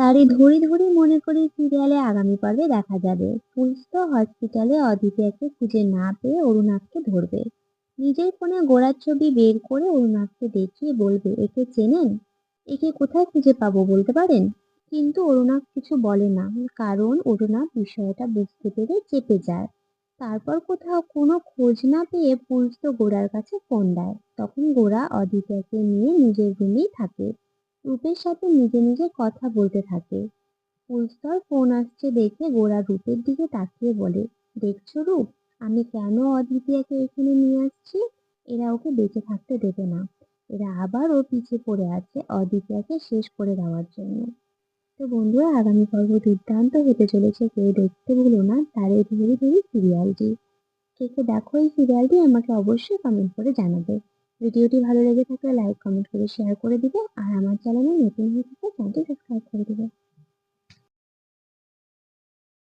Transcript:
তারই ধরি ধরি মনে করি সিরিয়ালে আগামী পর্বে দেখা যাবে। পুলিশ হসপিটালে অদিতিয়াকে খুঁজে না পেয়ে অরুণাকে ধরবে। নিজের ফোনে গোড়ার ছবি বের করে অরুণাকে দেখিয়ে বলবে, একে চেনেন? একে কোথায় খুঁজে পাবো বলতে পারেন? কিন্তু অরুণাভ কিছু বলে না, কারণ অরুণাভ বিষয়টা বুঝতে পেরে চেপে যায়। তারপর কোথাও কোনো খোঁজ না পেয়ে পুলিশ তো গোড়ার কাছে ফোন দেয়। তখন গোড়া অদিতিয়াকে নিয়ে নিজের রুমেই থাকে। রূপের সাথে নিজে নিজে কথা বলতে থাকে। পুলস্তর ফোন আসছে দেখে গোড়া রূপের দিকে তাকিয়ে বলে, দেখছ রূপ, আমি কেন অদ্বিতীয়াকে এখানে নিয়ে আসছি? এরা ওকে বেঁচে থাকতে দেবে না। এরা আবারও পিছে পড়ে আছে অদ্বিতীয়াকে শেষ করে দেওয়ার জন্য। তো বন্ধুরা, আগামী পর্ব দুর্দান্ত হতে চলেছে। কেউ দেখতে ভুলো না, তার এই ধরে ধরে সিরিয়ালটি কে কে দেখো এই সিরিয়ালটি আমাকে অবশ্যই কমেন্ট করে জানাবে। ভিডিওটি ভালো লেগে থাকলে লাইক, কমেন্ট করে শেয়ার করে দিবে। আর আমার চ্যানেলে নতুন হয়ে থাকলে চ্যানেলটি সাবস্ক্রাইব করে দিবে।